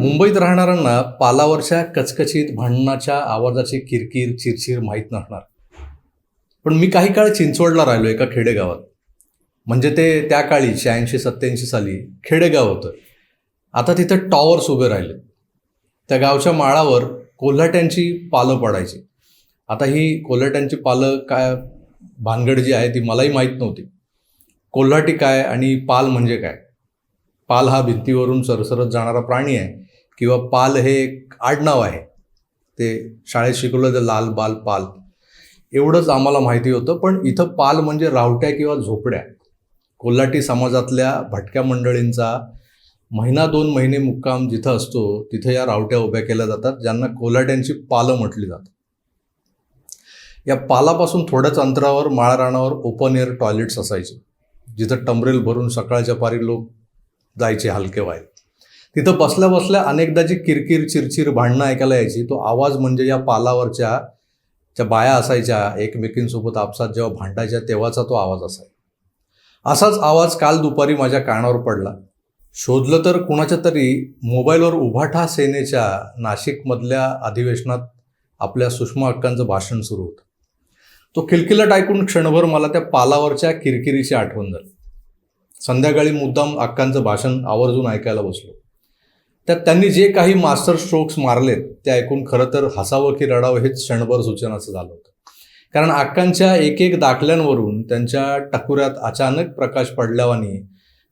मुंबईत राहणाऱ्यांना पालावरच्या कचकचीत भांडणाच्या आवाजाची किरकिर चिरचिर माहीत नसणार. पण मी काही काळ चिंचवडला राहिलो एका खेडेगावात. म्हणजे ते त्या काळी शहाऐंशी सत्याऐंशी साली खेडेगाव होतं. आता तिथं टॉवर्स उभे राहिले. त्या गावच्या माळावर कोल्हाट्यांची पालं पडायची. आता ही कोल्हाट्यांची पालं काय भानगड जी आहे ती मलाही माहीत नव्हती. कोल्हाटी काय आणि पाल म्हणजे काय? पाल हा भिंतीवरून सरसरत जाणारा प्राणी आहे. किंवा पाल हे एक आडनाव आहे. ते शाळेत शिकवलं तर लाल बाल पाल. एवढंच आम्हाला माहिती होतं पण इथं पाल म्हणजे रावट्या किंवा झोपड्या. कोल्हाटी समाजातल्या भटक्या मंडळींचा महिना दोन महिने मुक्काम जिथं असतो तिथं या रावट्या उभ्या केल्या जातात ज्यांना कोल्हाट्यांची पालं म्हटली जातात. या पालापासून थोड्याच अंतरावर माळरानावर ओपन एअर टॉयलेट्स असायचे जिथं टमरेल भरून सकाळच्या पारी लोक जायचे हलके व्हायला तिथं बसल्या बसल्या अनेकदा जी किरकिर चिरचिर भांडणं ऐकायला यायची तो आवाज म्हणजे या पालावरच्या ज्या बाया असायच्या एकमेकींसोबत आपसात जेव्हा भांडायच्या तेव्हाचा तो आवाज असायचा. असाच आवाज काल दुपारी माझ्या कानावर पडला. शोधलं तर कुणाच्या तरी मोबाईलवर उभाठा सेनेच्या नाशिकमधल्या अधिवेशनात आपल्या सुषमा अक्कांचं भाषण सुरू होतं. तो खिलखिलट ऐकून क्षणभर मला त्या पालावरच्या किरकिरीची आठवण झाली. संध्याकाळी मुद्दाम अक्कांचं भाषण आवर्जून ऐकायला बसलो. त्यात त्यांनी जे काही मास्टर स्ट्रोक्स मारलेत ते ऐकून खरं तर हसावं की रडावं हेच क्षणभर सूचनाचं झालं होतं. कारण अक्कांच्या एक एक दाखल्यांवरून त्यांच्या टकुऱ्यात अचानक प्रकाश पडल्यावानी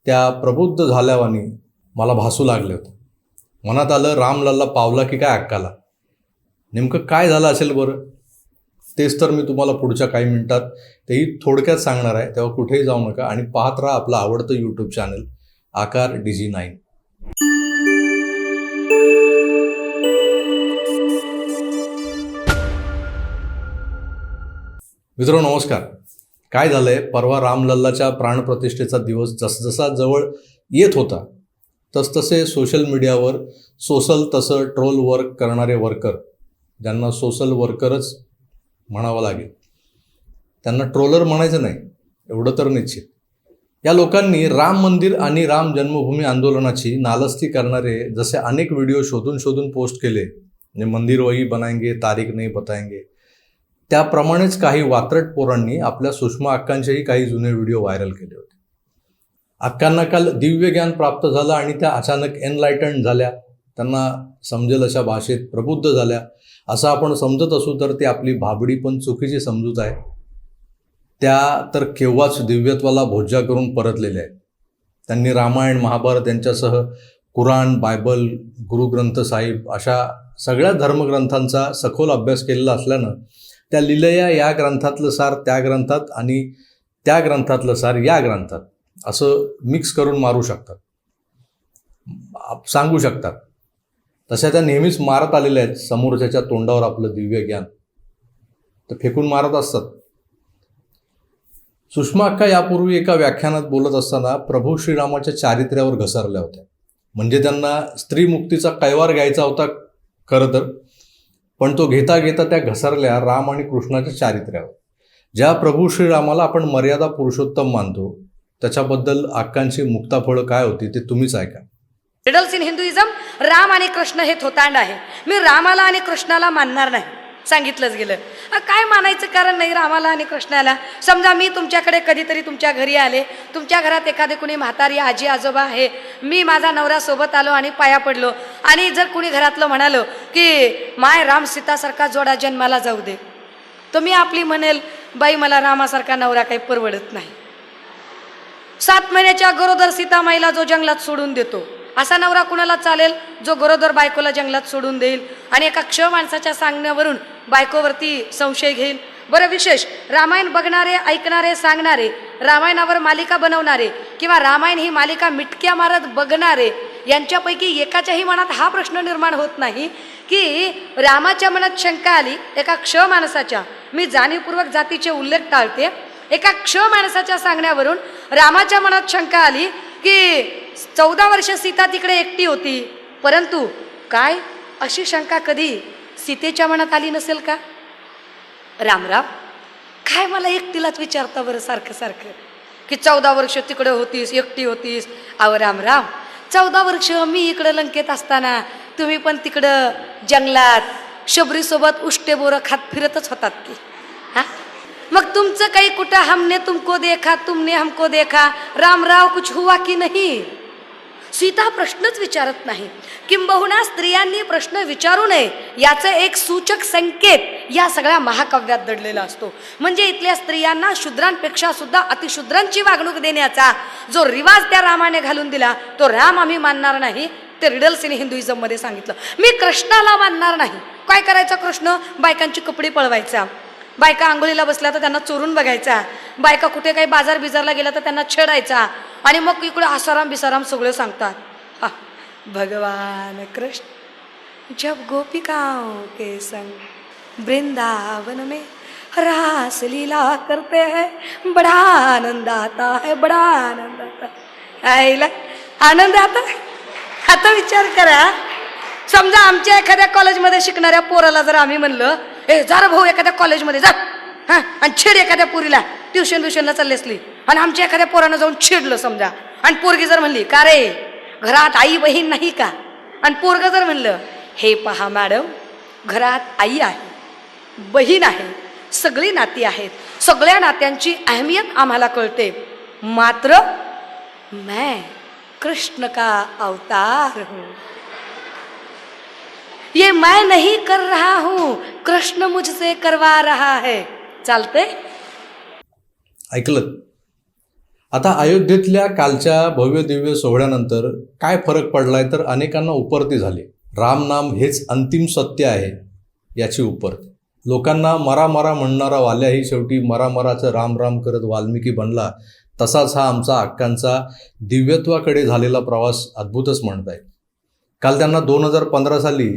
त्या प्रबुद्ध झाल्यावानी मला भासू लागले होते. मनात आलं रामलल्ला पावला की काय अक्काला? नेमकं काय झालं असेल बरं? तेच तर मी तुम्हाला पुढच्या काही मिनिटात तेही थोडक्यात सांगणार आहे. तेव्हा कुठेही जाऊ नका आणि पाहत राहा आपलं आवडतं YouTube channel Aakar D G nine मित्र नमस्कार. काय झालंय? परवा रामलल्लाच्या प्राणप्रतिष्ठेचा दिवस जसजसा जवळ येत होता तसतसे सोशल मीडियावर सोसल तसं ट्रोल वर्क करणारे वर्कर ज्यांना सोशल वर्करच म्हणावं लागेल. त्यांना ट्रोलर म्हणायचं नाही एवढं तर निश्चित. या लोकांनी राम मंदिर आणि राम जन्मभूमी आंदोलनाची नालस्ती करणारे जसे अनेक व्हिडिओ शोधून शोधून पोस्ट केले म्हणजे मंदिर वही बनाएंगे तारीख नाही बताएंगे त्याप्रमाणेच काही वात्रट पोरांनी आपल्या सुषमा अक्कांचेही काही जुने व्हिडिओ व्हायरल केले होते. अक्कांना काल दिव्य ज्ञान प्राप्त झालं आणि त्या अचानक एनलायटन झाल्या. त्यांना समजेल अशा भाषेत प्रबुद्ध झाल्या. असं आपण समजत असू तर ती आपली भाबडी पण चुकीची समजूत आहे. त्या तर केव्हाच दिव्यत्वाला भोज्या करून परतलेल्या आहेत. त्यांनी रामायण महाभारत यांच्यासह कुराण बायबल गुरुग्रंथ साहिब अशा सगळ्या धर्मग्रंथांचा सखोल अभ्यास केलेला असल्यानं त्या लिलया या ग्रंथातलं सार त्या ग्रंथात आणि त्या ग्रंथातलं सार या ग्रंथात. असं मिक्स करून मारू शकतात. सांगू शकतात. तशा त्या नेहमीच मारत आलेल्या आहेत. समोरच्याच्या तोंडावर आपलं दिव्य ज्ञान. तर फेकून मारत असतात. सुषमा अक्का यापूर्वी एका व्याख्यानात बोलत असताना प्रभू श्रीरामाच्या चारित्र्यावर घसरल्या होत्या. म्हणजे त्यांना स्त्रीमुक्तीचा कैवार घ्यायचा होता खरं तर. पण तो घेता घेता त्या घसरल्या राम आणि कृष्णाच्या चारित्र्यावर. ज्या प्रभू श्रीरामाला आपण मर्यादा पुरुषोत्तम मानतो त्याच्याबद्दल अक्कांची मुक्ताफळं काय होती ते तुम्हीच ऐका. रिडल्स इन हिंदुइझम राम आणि कृष्ण हे थोतांड आहे. मी रामाला आणि कृष्णाला मानणार नाही. सांगितलंच गेलं. काय मानायचं कारण नाही रामाला आणि कृष्णाला? समजा मी तुमच्याकडे कधीतरी तुमच्या घरी आले तुमच्या घरात एखादे कुणी म्हातारी आजी आजोबा आहे मी माझा नवरा सोबत आलो आणि पाया पडलो. आणि जर कुणी घरातलं म्हणालो की माय राम सीतासारखा जोडा जन्माला जाऊ दे. तर मी आपली म्हणेल बाई मला रामासारखा नवरा काही परवडत नाही. सात महिन्याच्या गरोदर सीतामाईला जो जंगलात सोडून देतो असा नवरा कुणाला चालेल? जो गरोदर बायकोला जंगलात सोडून देईल? आणि एका क्ष माणसाच्या सांगण्यावरून बायकोवरती संशय घेईल. बरं विशेष रामायण बघणारे ऐकणारे सांगणारे रामायणावर मालिका बनवणारे किंवा रामायण ही मालिका मिटक्या मारत बघणारे यांच्यापैकी एकाच्याही मनात हा प्रश्न निर्माण होत नाही की रामाच्या मनात शंका आली एका क्ष माणसाच्या. मी जाणीवपूर्वक जातीचे उल्लेख टाळते. एका क्ष माणसाच्या सांगण्यावरून रामाच्या मनात शंका आली की चौदा वर्ष सीता तिकडे एकटी होती. परंतु काय? अशी शंका कधी सीतेच्या मनात आली नसेल का? रामराम काय मला एकटीलाच विचारता बरं सारखं सारखं? की चौदा वर्ष तिकडे होतीस एकटी होतीस. अव रामराम चौदा वर्ष मी इकडं लंकेत असताना तुम्ही पण तिकडं जंगलात शबरीसोबत उष्टे बोरं खात फिरतच होतात की. हा? मग तुमचं काही कुठं हमने तुमको देखा तुमने हमको देखा? रामराव कुछ हुआ की नाही? सीता प्रश्नच विचारत नाही. किंबहुना स्त्रियांनी प्रश्न विचारू नये याचं एक सूचक संकेत या सगळ्या महाकाव्यात दडलेला असतो. म्हणजे इथल्या स्त्रियांना शूद्रांपेक्षा सुद्धा अतिशूद्रांची वागणूक देण्याचा जो रिवाज त्या रामाने घालून दिला तो राम आम्ही मानणार नाही ते रिडल्स इन हिंदुइझममध्ये सांगितलं. मी कृष्णाला मानणार नाही. काय करायचा कृष्ण? बायकांची कपडे पळवायचा. बायका आंघोळीला बसल्या तर त्यांना चोरून बघायचा. बायका कुठे काही बाजार बिजारला गेला तर त्यांना छेडायचा. आणि मग इकडे आसाराम बिसाराम सगळं सांगतात. हा. भगवान कृष्ण जब गोपिकाओं के संग वृंदावन में रास लीला करते हैं बड़ा आनंद आता है बड़ा आनंद आता है। आईला आनंद आता आता विचार करा. समजा आमच्या एखाद्या कॉलेजमध्ये शिकणाऱ्या पोराला जर आम्ही म्हणलं ए जा भाऊ एखाद्या कॉलेजमध्ये जा. हां आणि छेड एखाद्या पोरीला ट्युशन ट्युशनला चालली असली. आणि आमच्या एखाद्या पोरानं जाऊन चिडलं समजा. आणि पोरगी जर म्हणली का रे? घरात आई बहीण नाही का? आणि पोरग जर म्हणलं हे पहा मॅडम घरात आई आहे बहीण आहे सगळी नाती आहेत. सगळ्या नात्यांची अहमियत आम्हाला कळते. मात्र मैं कृष्ण का अवतार हूँ. ये मैं नहीं कर रहा हूं कृष्ण मुझसे करवा रहा है. चालते ऐकलं? आता अयोध्येतल्या कालच्या भव्य दिव्य सोहळ्यानंतर काय फरक पडलाय तर अनेकांना उपरती झाली. रामनाम हेच अंतिम सत्य आहे याची उपरती. लोकांना मरा मरा म्हणणारा वाल्याही शेवटी मरा मराचं राम राम करत वाल्मिकी बनला. तसाच हा आमचा अक्कांचा दिव्यत्वाकडे झालेला प्रवास अद्भुतच म्हणताय. काल त्यांना दोन हजार पंधरा साली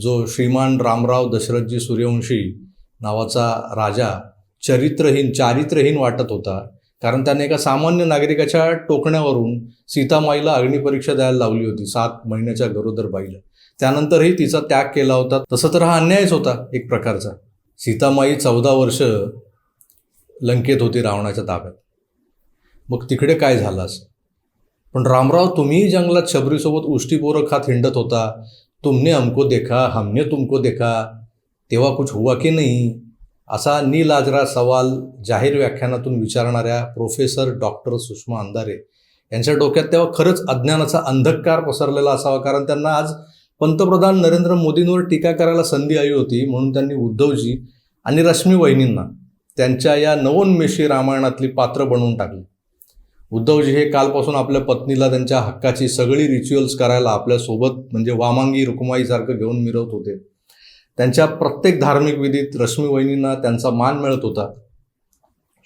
जो श्रीमान रामराव दशरथजी सूर्यवंशी नावाचा राजा चरित्रहीन चारित्रहीन वाटत होता कारण त्याने एका सामान्य नागरिकाच्या टोकण्यावरून सीतामाईला अग्निपरीक्षा द्यायला लावली होती सात महिन्याच्या गरोदर बाईला. त्यानंतरही तिचा त्याग केला होता. तसं तर हा अन्यायच होता एक प्रकारचा. सीतामाई चौदा वर्ष लंकेत होती रावणाच्या ताब्यात. मग तिकडे काय झालं असं? पण रामराव तुम्ही जंगलात शबरीसोबत उष्टी हात खात हिंडत होता. तुमने हमको देखा हमने तुमको देखा. तेव्हा कुछ हुआ की नाही? असा नीलाजरा सवाल जाहीर व्याख्यानातून विचारणाऱ्या प्रोफेसर डॉक्टर सुषमा अंधारे यांच्या डोक्यात तेव्हा खरंच अज्ञानाचा अंधकार पसरलेला असावा. कारण त्यांना आज पंतप्रधान नरेंद्र मोदींवर टीका करायला संधी आली होती. म्हणून त्यांनी उद्धवजी आणि रश्मी वहिनींना त्यांच्या या नवोन्मेषी रामायणातली पात्र बनवून टाकली. उद्धवजी हे कालपासून आपल्या पत्नीला त्यांच्या हक्काची सगळी रिच्युअल्स करायला आपल्यासोबत म्हणजे वामांगी रुक्माईसारखं घेऊन मिरवत होते. त्यांच्या प्रत्येक धार्मिक विधीत रश्मी वहिनींना त्यांचा मान मिळत होता.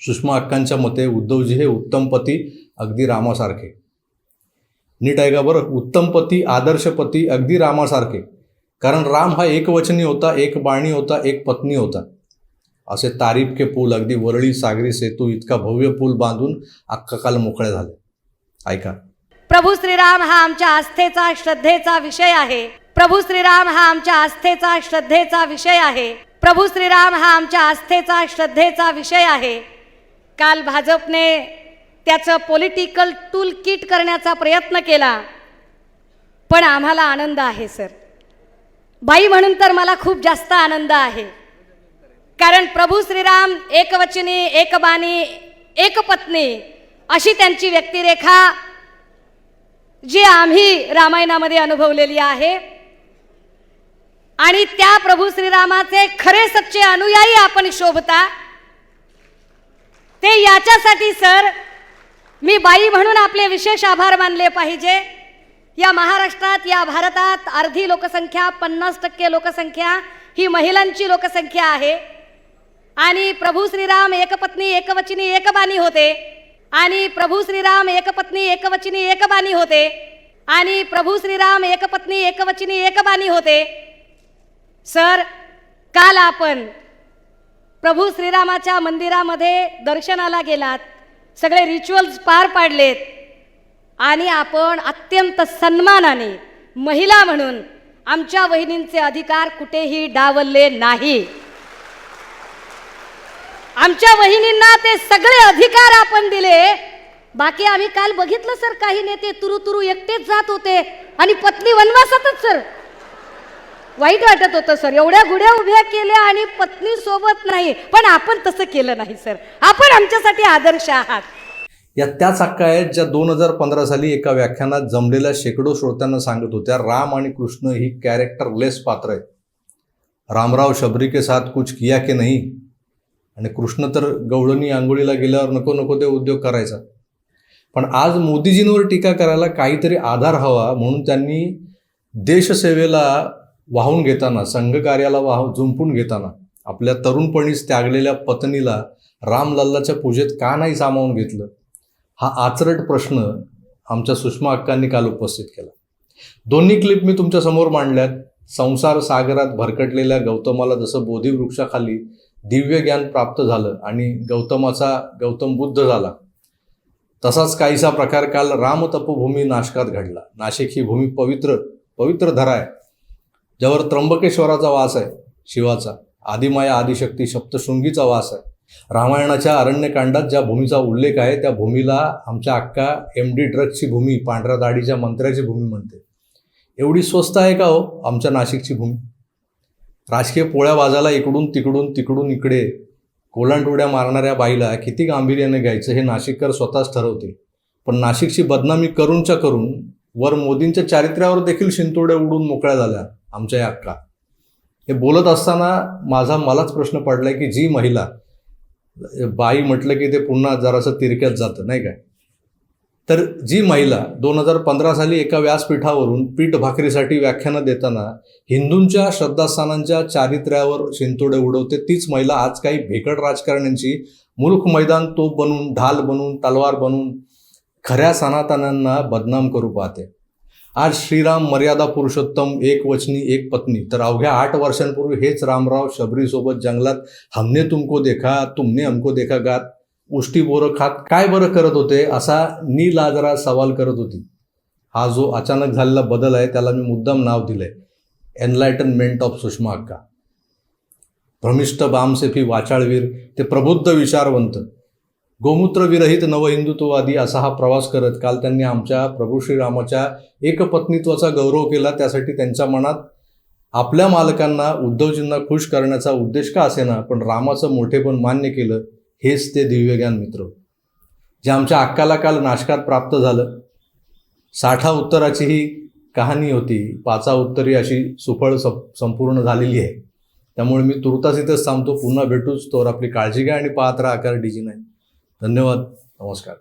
सुषमा अक्कांच्या मते उद्धवजी हे उत्तम पती अगदी रामासारखे. नीट ऐका बरं? उत्तम पती आदर्श पती अगदी रामासारखे. कारण राम हा एकवचनी होता एक बाणी होता एक पत्नी होता. असे तारीफ के पूल अगदी वरळी सागरी सेतू इतका भव्य पूल बांधून अख्खा काल मोकळे झाले. ऐका. प्रभू श्रीराम हा आमच्या आस्थेचा श्रद्धेचा विषय आहे. प्रभू श्रीराम हा आमच्या आस्थेचा श्रद्धेचा विषय आहे. प्रभू श्रीराम हा आमच्या आस्थेचा श्रद्धेचा विषय आहे. काल भाजपने त्याचं पॉलिटिकल टूल किट करण्याचा प्रयत्न केला. पण आम्हाला आनंद आहे सर. बाई म्हणून तर मला खूप जास्त आनंद आहे. कारण प्रभू श्रीराम एकवचनी एकबानी एकपत्नी अशी त्यांची व्यक्तिरेखा जी आम्ही रामायणामध्ये अनुभवलेली आहे. आणि त्या प्रभू श्रीरामाचे खरे सच्चे अनुयायी आपण शोभता ते याच्यासाठी सर मी बाई म्हणून आपले विशेष आभार मानले पाहिजे. या महाराष्ट्रात या भारतात अर्धी लोकसंख्या पन्नास टक्के लोकसंख्या ही महिलांची लोकसंख्या आहे. आणि प्रभू श्रीराम एकपत्नी एकवचनी एकबाणी होते. आणि प्रभू श्रीराम एकपत्नी एकवचनी एकबाणी होते. आणि प्रभू श्रीराम एकपत्नी एकवचनी एकबाणी होते. सर काल आपण प्रभू श्रीरामाच्या मंदिरामध्ये दर्शनाला गेलात. सगळे रिच्युअल्स पार पाडलेत. आणि आपण अत्यंत सन्मानाने महिला म्हणून आमच्या वहिनींचे अधिकार कुठेही डावलले नाही. आमच्या वहिनींना ते सगळे अधिकार आपण दिले. बाकी आम्ही काल बघितलं सर काही नेते तुरु तुरु एकटेच जात होते. आणि पत्नी वनवासातच सर. वाईट वाटत होतं सर एवढ्या गुड्या उभ्या केल्या आणि पत्नी सोबत नाही. पण आपण तसं केलं नाही सर आपण आमच्यासाठी आदर्श आहात. या त्याच हक्का आहेत ज्या दोन हजार पंधरा साली एका व्याख्यानात जमलेल्या शेकडो श्रोत्यांना सांगत होत्या राम आणि कृष्ण ही कॅरेक्टरलेस पात्र आहेत. रामराव शबरी के साथ कुछ किया के नाही. आणि कृष्ण तर गवळणी आंघोळीला गेल्यावर नको नको ते उद्योग करायचा. पण आज मोदीजींवर टीका करायला काहीतरी आधार हवा म्हणून त्यांनी देशसेवेला वाहून घेताना संघकार्याला वाह जुंपून घेताना आपल्या तरुणपणीच त्यागलेल्या पत्नीला रामलल्लाच्या पूजेत का नाही सामावून घेतलं? हा आचरट प्रश्न आमच्या सुषमा अक्कांनी काल उपस्थित केला. दोन्ही क्लिप मी तुमच्यासमोर मांडल्यात. संसार सागरात भरकटलेल्या गौतमाला जसं बोधीवृक्षाखाली दिव्य ज्ञान प्राप्त झालं आणि गौतमाचा गौतम बुद्ध झाला तसाच काहीसा प्रकार काल राम तपोभूमी नाशकात घडला. नाशिक ही भूमी पवित्र पवित्र धरा आहे. ज्यावर त्र्यंबकेश्वराचा वास आहे शिवाचा आदिमाया आदिशक्ती सप्तशृंगीचा वास आहे. रामायणाच्या अरण्यकांडात ज्या भूमीचा उल्लेख आहे त्या भूमीला आमच्या अक्का एम डी ड्रग्सची भूमी पांढऱ्या दाढीच्या मंत्र्याची भूमी म्हणते. एवढी स्वस्त आहे का हो आमच्या नाशिकची भूमी? राजकीय पोळ्या बाजाला इकडून तिकडून तिकडून इकडे कोलांटोड्या मारणाऱ्या बाईला किती गांभीर्याने घ्यायचं हे नाशिककर स्वतःच ठरवतील. पण नाशिकची बदनामी करूनच्या करून वर मोदींच्या चारित्र्यावर देखील शिंतोड्या उडून मोकळ्या झाल्या आमच्या या अक्का. हे बोलत असताना माझा मलाच प्रश्न पडलाय की जी महिला बाई म्हटलं की ते पुन्हा जरासं तिरक्यात जातं नाही काय? तर जी महिला दोन हजार पंधरा साली एका व्यासपीठावरून पीठ भाकरीसाठी व्याख्यानं देताना हिंदूंच्या श्रद्धास्थानांच्या चारित्र्यावर शिंतोडे उडवते तीच महिला आज काही भेकड राजकारण्यांची मुल्क मैदान तोप बनून ढाल बनून तलवार बनून खऱ्या सनातनांना बदनाम करू पाहते. आज श्रीराम मर्यादा पुरुषोत्तम एक वचनी एक पत्नी. तर अवघ्या आठ वर्षांपूर्वी हेच रामराव शबरीसोबत जंगलात हमने तुमको देखा तुमने हमको देखा गात. उष्टी बोरं खात काय बरं करत होते? असा नीलाजरा सवाल करत होती. हा जो अचानक झालेला बदल आहे त्याला मी मुद्दाम नाव दिलंय. एनलायटनमेंट ऑफ सुषमा अक्का. भ्रमिष्ठ बामसेफी वाचाळवीर ते प्रबुद्ध विचारवंत. गोमूत्रविरहित नवहिंदुत्ववादी असा हा प्रवास करत काल त्यांनी आमच्या प्रभू श्रीरामाच्या एकपत्नीत्वाचा गौरव केला. त्यासाठी त्यांच्या मनात आपल्या मालकांना उद्धवजींना खुश करण्याचा उद्देश का असेना पण रामाचं मोठेपण मान्य केलं. हेच ते दिव्यज्ञान मित्र. जे आमच्या अक्काला काल नाशकात प्राप्त झालं. साठा उत्तराची ही कहाणी होती. पाचा उत्तरी अशी सुफळ संपूर्ण झालेली आहे. त्यामुळे मी तुर्तास इथंच थांबतो. पुन्हा भेटूच. तोवर आपली काळजी घ्या आणि पाहत राहा आकार डिजी नाही धन्यवाद नमस्कार.